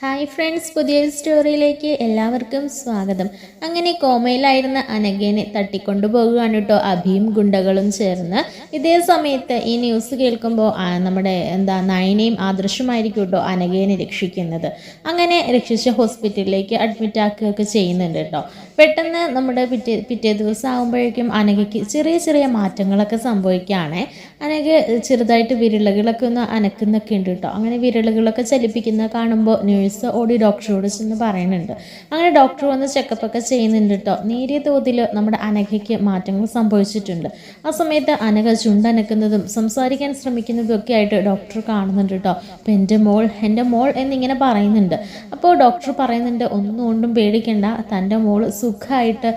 Hi friends പുതിയൊരു സ്റ്റോറിയിലേക്ക് എല്ലാവർക്കും സ്വാഗതം. അങ്ങനെ കോമയിലായിരുന്ന അനഘേനെ തട്ടിക്കൊണ്ടുപോകുകയാണ് കേട്ടോ അഭിയും ഗുണ്ടകളും ചേർന്ന്. ഇതേ സമയത്ത് ഈ ന്യൂസ് കേൾക്കുമ്പോൾ നമ്മുടെ എന്താ നയനയും ആദർശമായിരിക്കും കേട്ടോ അനഘേനെ രക്ഷിക്കുന്നത്. അങ്ങനെ രക്ഷിച്ച ഹോസ്പിറ്റലിലേക്ക് അഡ്മിറ്റ് ആക്കുകയൊക്കെ ചെയ്യുന്നുണ്ട് കേട്ടോ. പെട്ടെന്ന് നമ്മുടെ പിറ്റേ പിറ്റേ ദിവസം ആകുമ്പോഴേക്കും അനഘയ്ക്ക് ചെറിയ ചെറിയ മാറ്റങ്ങളൊക്കെ സംഭവിക്കുകയാണ്. അനഘ ചെറുതായിട്ട് വിരളുകളൊക്കെ ഒന്ന് അനക്കുന്നൊക്കെ ഉണ്ട് കേട്ടോ അങ്ങനെ വിരളുകളൊക്കെ ചലിപ്പിക്കുന്ന കാണുമ്പോൾ നേഴ്സ് ഓടി ഡോക്ടറോട് ചെന്ന് പറയുന്നുണ്ട് അങ്ങനെ ഡോക്ടർ വന്ന് ചെക്കപ്പൊക്കെ ചെയ്യുന്നുണ്ട് കേട്ടോ നേരിയ തോതിൽ നമ്മുടെ അനഘയ്ക്ക് മാറ്റങ്ങൾ സംഭവിച്ചിട്ടുണ്ട്. ആ സമയത്ത് അനഘ ചുണ്ടനക്കുന്നതും സംസാരിക്കാൻ ശ്രമിക്കുന്നതും ഒക്കെ ആയിട്ട് ഡോക്ടർ കാണുന്നുണ്ട് കേട്ടോ അപ്പം എന്റെ മോൾ എന്റെ മോൾ എന്നിങ്ങനെ പറയുന്നുണ്ട്. അപ്പോൾ ഡോക്ടർ പറയുന്നുണ്ട് ഒന്നും കൊണ്ടും പേടിക്കണ്ട. തന്റെ മോൾ സുഖമായിട്ട്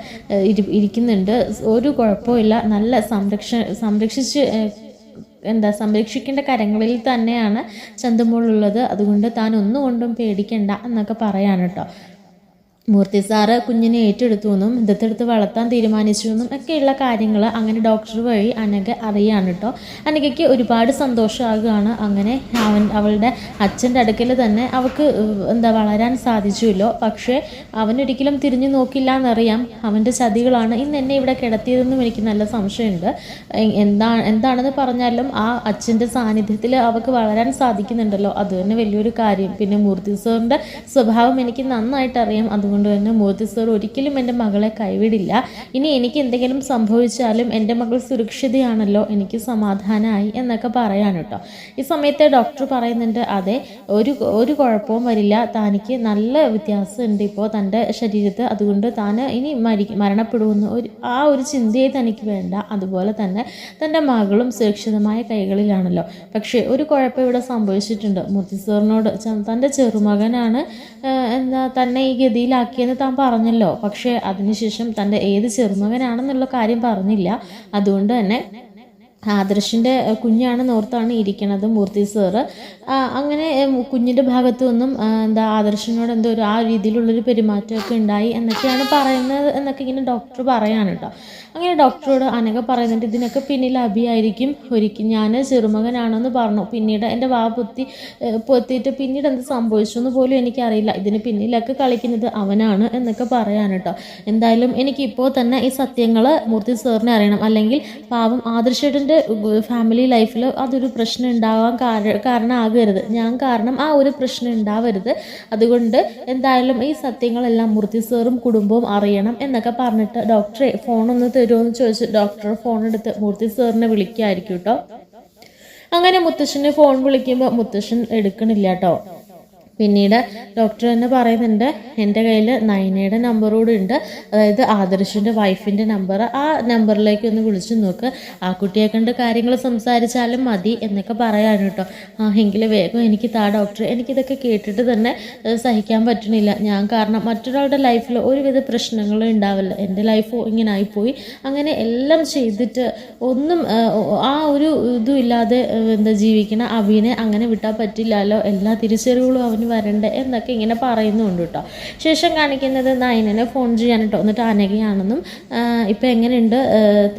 ഇരിക്കുന്നുണ്ട്. ഒരു കുഴപ്പമില്ല നല്ല സംരക്ഷ സംരക്ഷിച്ച് എന്താ സംരക്ഷിക്കേണ്ട കരങ്ങളിൽ തന്നെയാണ് ചന്തമോളുള്ളത്. അതുകൊണ്ട് താൻ ഒന്നുകൊണ്ടും പേടിക്കണ്ട എന്നൊക്കെ പറയാണ് കേട്ടോ മൂർത്തി സാറ് കുഞ്ഞിനെ ഏറ്റെടുത്തു എന്നും ദത്തെടുത്ത് വളർത്താൻ തീരുമാനിച്ചു എന്നും ഒക്കെയുള്ള കാര്യങ്ങൾ അങ്ങനെ ഡോക്ടർ വഴി അനഘ അറിയാണ് കേട്ടോ. അനഘയ്ക്ക് ഒരുപാട് സന്തോഷമാകുകയാണ്. അങ്ങനെ അവൻ അവളുടെ അച്ഛന്റെ അടുക്കൽ തന്നെ അവൾക്ക് എന്താ വളരാൻ സാധിച്ചുല്ലോ പക്ഷേ അവനൊരിക്കലും തിരിഞ്ഞു നോക്കില്ല എന്നറിയാം അവന്റെ ചതികളാണ് ഇന്ന് എന്നെ ഇവിടെ കിടത്തിയതെന്നും എനിക്ക് നല്ല സംശയമുണ്ട്. എന്താ എന്താണെന്ന് പറഞ്ഞാലും ആ അച്ഛന്റെ സാന്നിധ്യത്തിൽ അവൾക്ക് വളരാൻ സാധിക്കുന്നുണ്ടല്ലോ. അത് തന്നെ വലിയൊരു കാര്യം. പിന്നെ മൂർത്തി സാറിന്റെ സ്വഭാവം എനിക്ക് നന്നായിട്ട് അറിയാം അതുകൊണ്ട് തന്നെ മോദി സർ ഒരിക്കലും എന്റെ മകളെ കൈവിടില്ല. ഇനി എനിക്ക് എന്തെങ്കിലും സംഭവിച്ചാലും എന്റെ മകൾ സുരക്ഷിതയാണല്ലോ എനിക്ക് സമാധാനമായി എന്നൊക്കെ പറയാൻ കേട്ടോ. ഈ സമയത്ത് ഡോക്ടർ പറയുന്നുണ്ട് അതെ ഒരു ഒരു കുഴപ്പവും വരില്ല. താനിക്ക് നല്ല വ്യത്യാസമുണ്ട് ഇപ്പോൾ തന്റെ ശരീരത്ത്. അതുകൊണ്ട് താൻ ഇനി മരി മരണപ്പെടുമെന്ന് ഒരു ആ ഒരു ചിന്തയെ തനിക്ക് വേണ്ട. അതുപോലെ തന്നെ തന്റെ മകളും സുരക്ഷിതമായ കൈകളിലാണല്ലോ. പക്ഷേ ഒരു കുഴപ്പം ഇവിടെ സംഭവിച്ചിട്ടുണ്ട്. മൂർത്തി സാറിനോട് തന്റെ ചെറുമകനാണ് എന്താ തന്നെ ഈ ഗതിയിലാക്കിയെന്ന് താൻ പറഞ്ഞല്ലോ. പക്ഷേ അതിനുശേഷം തന്റെ ഏത് ചെറുമകനാണെന്നുള്ള കാര്യം പറഞ്ഞില്ല. അതുകൊണ്ട് തന്നെ ആദർശിന്റെ കുഞ്ഞാണ് നോർത്താണ് ഇരിക്കണത് മൂർത്തി സാറ്. അങ്ങനെ കുഞ്ഞിന്റെ ഭാഗത്തു നിന്നും എന്താ ആദർശിനോട് എന്തോ ഒരു ആ രീതിയിലുള്ളൊരു പെരുമാറ്റമൊക്കെ ഉണ്ടായി എന്നൊക്കെയാണ് പറയുന്നത് എന്നൊക്കെ ഇങ്ങനെ ഡോക്ടർ പറയാണ് കേട്ടോ. അങ്ങനെ ഡോക്ടറോട് അനഘ പറയുന്നുണ്ട് ഇതിനൊക്കെ പിന്നിൽ അഭിയായിരിക്കും ഒരിക്കൽ ഞാൻ ചെറുമകനാണെന്ന് പറഞ്ഞു. പിന്നീട് എന്റെ വാ പൊത്തി പൊത്തിയിട്ട് പിന്നീട് എന്ത് സംഭവിച്ചു എന്ന് പോലും എനിക്കറിയില്ല. ഇതിന് പിന്നിലൊക്കെ കളിക്കുന്നത് അവനാണ് എന്നൊക്കെ പറയാൻ കേട്ടോ. എന്തായാലും എനിക്കിപ്പോൾ തന്നെ ഈ സത്യങ്ങൾ മൂർത്തി സാറിനെ അറിയണം. അല്ലെങ്കിൽ പാവം ആദർശേട്ടന്റെ ഫാമിലി ലൈഫിൽ അതൊരു പ്രശ്നം ഉണ്ടാവാൻ കാരണം കാരണമാകരുത്. ഞാൻ കാരണം ആ ഒരു പ്രശ്നം ഉണ്ടാവരുത്. അതുകൊണ്ട് എന്തായാലും ഈ സത്യങ്ങളെല്ലാം മൂർത്തി സാറും കുടുംബവും അറിയണം എന്നൊക്കെ പറഞ്ഞിട്ട് ഡോക്ടറെ ഫോണൊന്ന് തരുമോ എന്ന് ചോദിച്ച് ഡോക്ടർ ഫോൺ എടുത്ത് മൂർത്തി സാറിനെ വിളിക്കായിരിക്കും കേട്ടോ അങ്ങനെ മുത്തശ്ശനെ ഫോൺ വിളിക്കുമ്പോൾ മുത്തശ്ശൻ എടുക്കണില്ല കേട്ടോ പിന്നീട് ഡോക്ടർ തന്നെ പറയുന്നുണ്ട് എന്റെ കയ്യിൽ നയനയുടെ നമ്പർ കൂടെ ഉണ്ട്. അതായത് ആദർശിന്റെ വൈഫിന്റെ നമ്പർ ആ നമ്പറിലേക്ക് ഒന്ന് വിളിച്ചു നോക്ക്. ആ കുട്ടിയെ കണ്ട് കാര്യങ്ങൾ സംസാരിച്ചാലും മതി എന്നൊക്കെ പറയാൻ കേട്ടോ. ആ എങ്കിൽ വേഗം എനിക്ക് താ ഡോക്ടർ എനിക്കിതൊക്കെ കേട്ടിട്ട് തന്നെ സഹിക്കാൻ പറ്റണില്ല. ഞാൻ കാരണം മറ്റൊരാളുടെ ലൈഫിൽ ഒരുവിധ പ്രശ്നങ്ങളും ഉണ്ടാവില്ല. എന്റെ ലൈഫ് ഇങ്ങനെ ആയിപ്പോയി. അങ്ങനെ എല്ലാം ചെയ്തിട്ട് ഒന്നും ആ ഒരു ഇതും ഇല്ലാതെ എന്താ ജീവിക്കണ അഭിനെ അങ്ങനെ വിട്ടാൽ പറ്റില്ലല്ലോ. എല്ലാ തിരിച്ചറിവുകളും അവന് വരണ്ടേ എന്നൊക്കെ ഇങ്ങനെ പറയുന്നുണ്ട് കേട്ടോ ശേഷം കാണിക്കുന്നത് നയനനെ ഫോൺ ചെയ്യാൻ കേട്ടോ എന്നിട്ട് അനകയാണെന്നും ഇപ്പം എങ്ങനെയുണ്ട്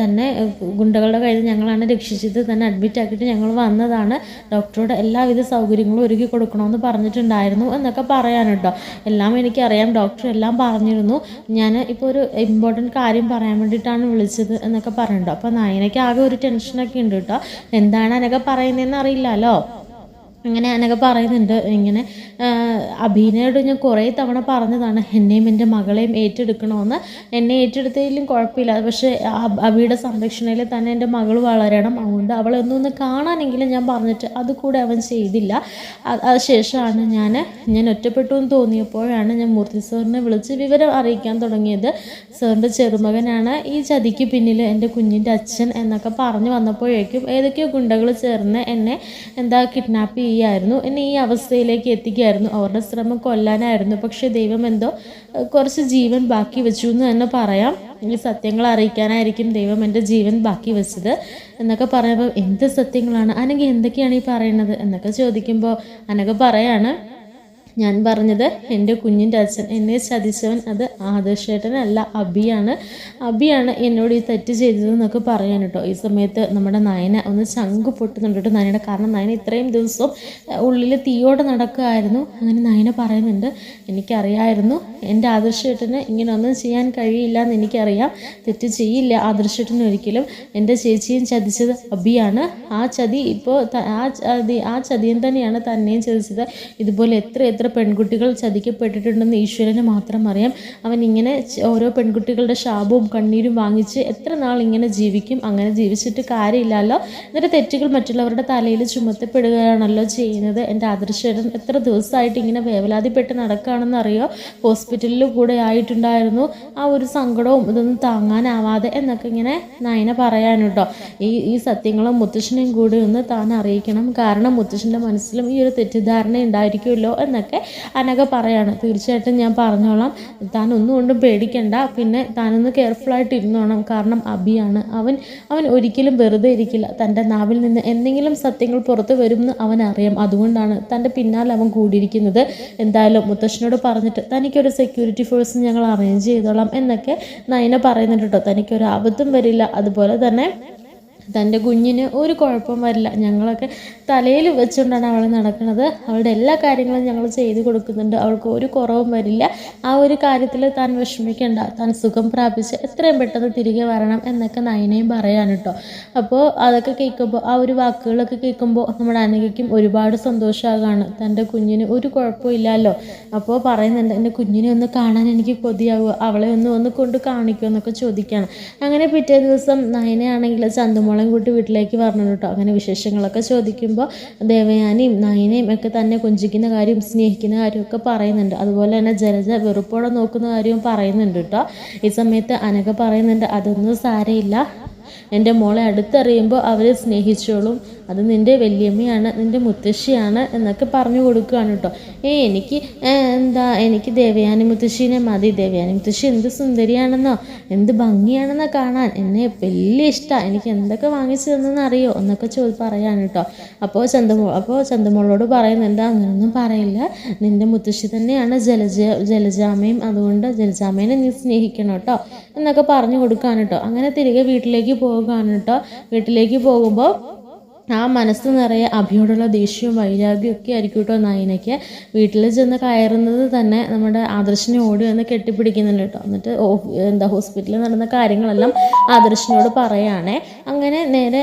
തന്നെ ഗുണ്ടകളുടെ കയ്യിൽ ഞങ്ങളാണ് രക്ഷിച്ചത് തന്നെ അഡ്മിറ്റ് ആക്കിയിട്ട് ഞങ്ങൾ വന്നതാണ് ഡോക്ടറോട് എല്ലാവിധ സൗകര്യങ്ങളും ഒരുക്കി കൊടുക്കണമെന്ന് പറഞ്ഞിട്ടുണ്ടായിരുന്നു എന്നൊക്കെ പറയാൻ കേട്ടോ എല്ലാം എനിക്കറിയാം ഡോക്ടർ എല്ലാം പറഞ്ഞിരുന്നു. ഞാൻ ഇപ്പോൾ ഒരു ഇമ്പോർട്ടന്റ് കാര്യം പറയാൻ വേണ്ടിയിട്ടാണ് വിളിച്ചത് എന്നൊക്കെ പറയുന്നുണ്ടോ അപ്പോൾ നയനയ്ക്ക് ആകെ ഒരു ടെൻഷനൊക്കെ ഉണ്ട് കേട്ടോ എന്താണ് അനഘ പറയുന്നതെന്ന് അറിയില്ലല്ലോ അങ്ങനെ അനഘ പറയുന്നുണ്ട്. ഇങ്ങനെ അഭിനയോട് ഞാൻ കുറേ തവണ പറഞ്ഞതാണ് എന്നെയും എന്റെ മകളെയും ഏറ്റെടുക്കണമെന്ന്. എന്നെ ഏറ്റെടുത്തതിലും കുഴപ്പമില്ല. പക്ഷേ അഭിയുടെ സംരക്ഷണയിൽ തന്നെ എന്റെ മകൾ വളരണം. അതുകൊണ്ട് അവളെ ഒന്നൊന്ന് കാണാനെങ്കിലും ഞാൻ പറഞ്ഞിട്ട് അതുകൂടെ അവൻ ചെയ്തില്ല. അത് ശേഷമാണ് ഞാൻ ഞാൻ ഒറ്റപ്പെട്ടു എന്ന് തോന്നിയപ്പോഴാണ് ഞാൻ മൂർത്തി സാറിനെ വിളിച്ച് വിവരം അറിയിക്കാൻ തുടങ്ങിയത്. സാറിന്റെ ചെറുമകനാണ് ഈ ചതിക്ക് പിന്നിൽ എന്റെ കുഞ്ഞിന്റെ അച്ഛൻ എന്നൊക്കെ പറഞ്ഞു വന്നപ്പോഴേക്കും ഏതൊക്കെയോ ഗുണ്ടകൾ ചേർന്ന് എന്നെ എന്താ കിഡ്നാപ്പ് ചെയ്യുമായിരുന്നു എന്നെ ഈ അവസ്ഥയിലേക്ക് എത്തിക്കുകയായിരുന്നു അവരുടെ ശ്രമം കൊല്ലാനായിരുന്നു. പക്ഷെ ദൈവം എന്തോ കുറച്ച് ജീവൻ ബാക്കി വെച്ചു എന്ന് തന്നെ പറയാം. ഈ സത്യങ്ങൾ അറിയിക്കാനായിരിക്കും ദൈവം എന്റെ ജീവൻ ബാക്കി വെച്ചത് എന്നൊക്കെ പറയുമ്പോൾ എന്ത് സത്യങ്ങളാണ്? അനക്ക് എന്തൊക്കെയാണ് ഈ പറയുന്നത് എന്നൊക്കെ ചോദിക്കുമ്പോൾ അനക്ക് പറയാണ്. ഞാൻ പറഞ്ഞത് എന്റെ കുഞ്ഞിന്റെ അച്ഛൻ എന്നെ ചതിച്ചവൻ അത് ആദർശേട്ടനല്ല അബിയാണ്. അബിയാണ് എന്നോട് ഈ തെറ്റ് ചെയ്തതെന്നൊക്കെ പറയാൻ കേട്ടോ. ഈ സമയത്ത് നമ്മുടെ നയന ഒന്ന് ചങ്ക് പൊട്ടുന്നുണ്ട് കേട്ടോ കാരണം നയന ഇത്രയും ദിവസം ഉള്ളിൽ തീയോടെ നടക്കുമായിരുന്നു അങ്ങനെ നയന പറയുന്നുണ്ട് എനിക്കറിയായിരുന്നു. എന്റെ ആദർശേട്ടന് ഇങ്ങനെ ഒന്നും ചെയ്യാൻ കഴിയില്ല എന്ന് എനിക്കറിയാം. തെറ്റ് ചെയ്യില്ല ആദർശേട്ടന് ഒരിക്കലും. എന്റെ ചേച്ചിയും ചതിച്ചത് അബിയാണ്. ആ ചതി ഇപ്പോൾ ആ ചതി ആ ചതിയൻ തന്നെയാണ് തന്നെയും ചതിച്ചത്. ഇതുപോലെ എത്ര എത്ര പെൺകുട്ടികൾ ചതിക്കപ്പെട്ടിട്ടുണ്ടെന്ന് ഈശ്വരന് മാത്രം അറിയാം. അവൻ ഇങ്ങനെ ഓരോ പെൺകുട്ടികളുടെ ശാപവും കണ്ണീരും വാങ്ങിച്ച് എത്ര നാൾ ഇങ്ങനെ ജീവിക്കും? അങ്ങനെ ജീവിച്ചിട്ട് കാര്യമില്ലല്ലോ. എന്നിട്ട് തെറ്റുകൾ മറ്റുള്ളവരുടെ തലയിൽ ചുമത്തപ്പെടുകയാണല്ലോ ചെയ്യുന്നത്. എന്റെ ആദർശേട്ടൻ എത്ര ദിവസമായിട്ട് ഇങ്ങനെ വേവലാതിപ്പെട്ട് നടക്കുകയാണെന്ന് അറിയോ ഹോസ്പിറ്റലിൽ കൂടെ ആയിട്ടുണ്ടായിരുന്നു. ആ ഒരു സങ്കടവും ഇതൊന്നും താങ്ങാനാവാതെ എന്നൊക്കെ ഇങ്ങനെ നയന പറയാനുണ്ടോ ഈ ഈ സത്യങ്ങളും മുത്തശ്ശനെയും കൂടി ഒന്ന് താൻ അറിയിക്കണം. കാരണം മുത്തശ്ശന്റെ മനസ്സിലും ഈ ഒരു തെറ്റിദ്ധാരണ ഉണ്ടായിരിക്കുമല്ലോ എന്നൊക്കെ. അനഘ പറയാണ്. തീർച്ചയായിട്ടും ഞാൻ പറഞ്ഞോളാം. താൻ ഒന്നും കൊണ്ടും പേടിക്കണ്ട. പിന്നെ താനൊന്ന് കെയർഫുള്ളായിട്ട് ഇരുന്നോണം കാരണം അബിയാണ്. അവൻ അവൻ ഒരിക്കലും വെറുതെ ഇരിക്കില്ല. തന്റെ നാവിൽ നിന്ന് എന്തെങ്കിലും സത്യങ്ങൾ പുറത്തു വരുമെന്ന് അവൻ അറിയാം. അതുകൊണ്ടാണ് തന്റെ പിന്നാലെ അവൻ കൂടിയിരിക്കുന്നത്. എന്തായാലും മുത്തശ്ശനോട് പറഞ്ഞിട്ട് തനിക്കൊരു സെക്യൂരിറ്റി ഫോഴ്സ് ഞങ്ങൾ അറേഞ്ച് ചെയ്തോളാം എന്നൊക്കെ നയന പറയുന്നുണ്ട് കേട്ടോ. തനിക്കൊരു ആപത്തും വരില്ല. അതുപോലെ തന്നെ തന്റെ കുഞ്ഞിന് ഒരു കുഴപ്പം വരില്ല. ഞങ്ങളൊക്കെ തലയിൽ വെച്ചുകൊണ്ടാണ് അവൾ നടക്കുന്നത്. അവളുടെ എല്ലാ കാര്യങ്ങളും ഞങ്ങൾ ചെയ്തു കൊടുക്കുന്നുണ്ട്. അവൾക്ക് ഒരു കുറവും വരില്ല. ആ ഒരു കാര്യത്തിൽ താൻ വിഷമിക്കേണ്ട. താൻ സുഖം പ്രാപിച്ച് എത്രയും പെട്ടെന്ന് തിരികെ വരണം എന്നൊക്കെ നയനയും പറയാൻ കേട്ടോ. അപ്പോൾ അതൊക്കെ കേൾക്കുമ്പോൾ ആ ഒരു വാക്കുകളൊക്കെ കേൾക്കുമ്പോൾ നമ്മുടെ അനഘയ്ക്കും ഒരുപാട് സന്തോഷമാകാണ്. തന്റെ കുഞ്ഞിന് ഒരു കുഴപ്പമില്ലല്ലോ അപ്പോൾ പറയുന്നുണ്ട് എന്റെ കുഞ്ഞിനെ ഒന്ന് കാണാൻ എനിക്ക് കൊതിയാവുക. അവളെ ഒന്ന് ഒന്ന് കൊണ്ട് കാണിക്കുമോ എന്നൊക്കെ ചോദിക്കുകയാണ്. അങ്ങനെ പിറ്റേ ദിവസം നയനയാണെങ്കിൽ ചന്തുമോളെയും കൂട്ടി വീട്ടിലേക്ക് പറഞ്ഞു കേട്ടോ. അങ്ങനെ വിശേഷങ്ങളൊക്കെ ചോദിക്കുമ്പോൾ ദേവയാനിയും നയനയും ഒക്കെ തന്നെ കൊഞ്ചിക്കുന്ന കാര്യം സ്നേഹിക്കുന്ന കാര്യമൊക്കെ പറയുന്നുണ്ട്. അതുപോലെ തന്നെ ജലജ വെറുപ്പോടെ നോക്കുന്ന കാര്യവും പറയുന്നുണ്ട് കേട്ടോ. ഈ സമയത്ത് അനക പറയുന്നുണ്ട് അതൊന്നും സാരയില്ല എന്റെ മോളെ അടുത്തറിയുമ്പോൾ അവർ സ്നേഹിച്ചോളും. അത് നിന്റെ വല്യമ്മയാണ് നിന്റെ മുത്തശ്ശിയാണ് എന്നൊക്കെ പറഞ്ഞു കൊടുക്കുകയാണ് കേട്ടോ. ഏ എനിക്ക് എന്താ എനിക്ക് ദേവയാനി മുത്തശ്ശീനെ മതി. ദേവയാനി മുത്തശ്ശി എന്ത് സുന്ദരിയാണെന്നോ എന്ത് ഭംഗിയാണെന്നോ കാണാൻ എന്നെ വലിയ ഇഷ്ടമാണ് എനിക്ക് എന്തൊക്കെ വാങ്ങിച്ചു തന്നെന്ന് അറിയോ എന്നൊക്കെ ചോദി പറയാൻ കേട്ടോ. അപ്പോൾ ചന്തമോ അപ്പോൾ ചന്തമോളോട് പറയുന്നുണ്ട് അങ്ങനെയൊന്നും പറയില്ല. നിന്റെ മുത്തശ്ശി തന്നെയാണ് ജലജ ജലജാമയും. അതുകൊണ്ട് ജലജാമേനെ നീ സ്നേഹിക്കണം കേട്ടോ എന്നൊക്കെ പറഞ്ഞു കൊടുക്കാൻ കേട്ടോ. അങ്ങനെ തിരികെ വീട്ടിലേക്ക് പോകുകയാണ് കേട്ടോ. വീട്ടിലേക്ക് പോകുമ്പോൾ ആ മനസ്സ് നിറയെ അഭിയോടുള്ള ദേഷ്യവും വൈരാഗ്യവും ഒക്കെ ആയിരിക്കും കേട്ടോ നയനയ്ക്ക് വീട്ടിൽ ചെന്ന് കയറുന്നത് തന്നെ നമ്മുടെ ആദർശിനെ ഓടി വന്ന് കെട്ടിപ്പിടിക്കുന്നുണ്ട് കേട്ടോ എന്നിട്ട് എന്താ ഹോസ്പിറ്റലിൽ നടന്ന കാര്യങ്ങളെല്ലാം ആദർശിനോട് പറയുകയാണേ അങ്ങനെ നേരെ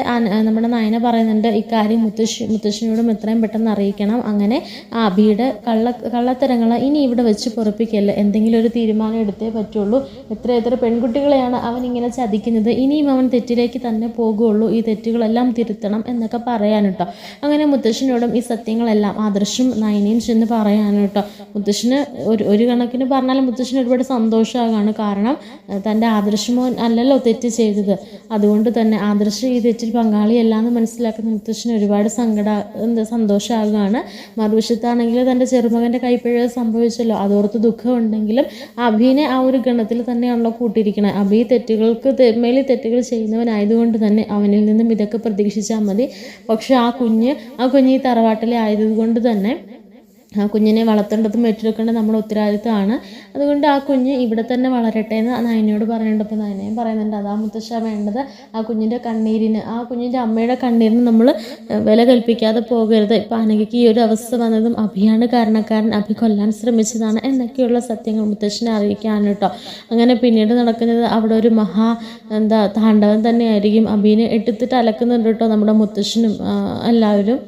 നമ്മുടെ നായന പറയുന്നുണ്ട് ഇക്കാര്യം മുത്തശ്ശി മുത്തശ്ശിനോടും എത്രയും പെട്ടെന്ന് അറിയിക്കണം. അങ്ങനെ ആ അഭിയുടെ കള്ള കള്ളത്തരങ്ങൾ ഇനി ഇവിടെ വെച്ച് പൊറപ്പിക്കല്ല? എന്തെങ്കിലും ഒരു തീരുമാനം എടുത്തേ പറ്റുള്ളൂ. എത്ര എത്ര പെൺകുട്ടികളെയാണ് അവൻ ഇങ്ങനെ ചതിക്കുന്നത്? ഇനിയും അവൻ തെറ്റിലേക്ക് തന്നെ പോകുള്ളൂ. ഈ തെറ്റുകളെല്ലാം തിരുത്തണം എന്നൊക്കെ പറയാൻ കേട്ടോ അങ്ങനെ മുത്തശ്ശനോടും ഈ സത്യങ്ങളെല്ലാം ആദർശും നയനയും ചെന്ന് പറയാൻ കേട്ടോ മുത്തശ്ശന് ഒരു ഒരു കണക്കിന് പറഞ്ഞാൽ മുത്തശ്ശന് ഒരുപാട് സന്തോഷമാകാണ് കാരണം തന്റെ ആദർശമോൻ അല്ലല്ലോ തെറ്റ് ചെയ്തത്. അതുകൊണ്ട് തന്നെ ആദർശ് ഈ തെറ്റിൽ പങ്കാളിയല്ല എന്ന് മനസ്സിലാക്കുന്ന മുത്തശ്ശന് ഒരുപാട് സങ്കട എന്താ സന്തോഷമാകുകയാണ് മറുവശത്താണെങ്കിൽ തന്റെ ചെറുമകന്റെ കൈപ്പിഴ സംഭവിച്ചല്ലോ. അതോർത്ത് ദുഃഖമുണ്ടെങ്കിലും അഭിനെ ആ ഒരു ഗണത്തിൽ തന്നെയാണല്ലോ കൂട്ടിയിരിക്കുന്നത് അഭി തെറ്റുകൾക്ക് മേലിൽ തെറ്റുകൾ ചെയ്യുന്നവനായതുകൊണ്ട് തന്നെ അവനിൽ നിന്നും ഇതൊക്കെ പ്രതീക്ഷിച്ചാൽ മതി. പക്ഷെ ആ കുഞ്ഞ് ആ കുഞ്ഞ് ഈ തറവാട്ടിലെ ആയതുകൊണ്ട് തന്നെ ആ കുഞ്ഞിനെ വളർത്തേണ്ടതും ഏറ്റെടുക്കേണ്ടത് നമ്മുടെ ഉത്തരവാദിത്തമാണ് അതുകൊണ്ട് ആ കുഞ്ഞ് ഇവിടെ തന്നെ വളരട്ടെ എന്ന് നയനയോട് പറയുന്നുണ്ട്. നയനയും പറയുന്നുണ്ട് അതാ മുത്തശ്ശ വേണ്ടത്. ആ കുഞ്ഞിന്റെ കണ്ണീരിന് ആ കുഞ്ഞിന്റെ അമ്മയുടെ കണ്ണീരിന് നമ്മൾ വില കൽപ്പിക്കാതെ പോകരുത്. ഇപ്പം അനഘയ്ക്ക് ഈ ഒരു അവസ്ഥ വന്നതും അഭിയാണ് കാരണക്കാരൻ അഭി കൊല്ലാൻ ശ്രമിച്ചതാണ് എന്നൊക്കെയുള്ള സത്യങ്ങൾ മുത്തശ്ശനെ അറിയിക്കാണ് കേട്ടോ. അങ്ങനെ പിന്നീട് നടക്കുന്നത് അവിടെ ഒരു മഹാ എന്താ താണ്ഡവം തന്നെയായിരിക്കും. അഭിനെ എടുത്തിട്ട് അലക്കുന്നുണ്ട് കേട്ടോ നമ്മുടെ മുത്തശ്ശനും എല്ലാവരും.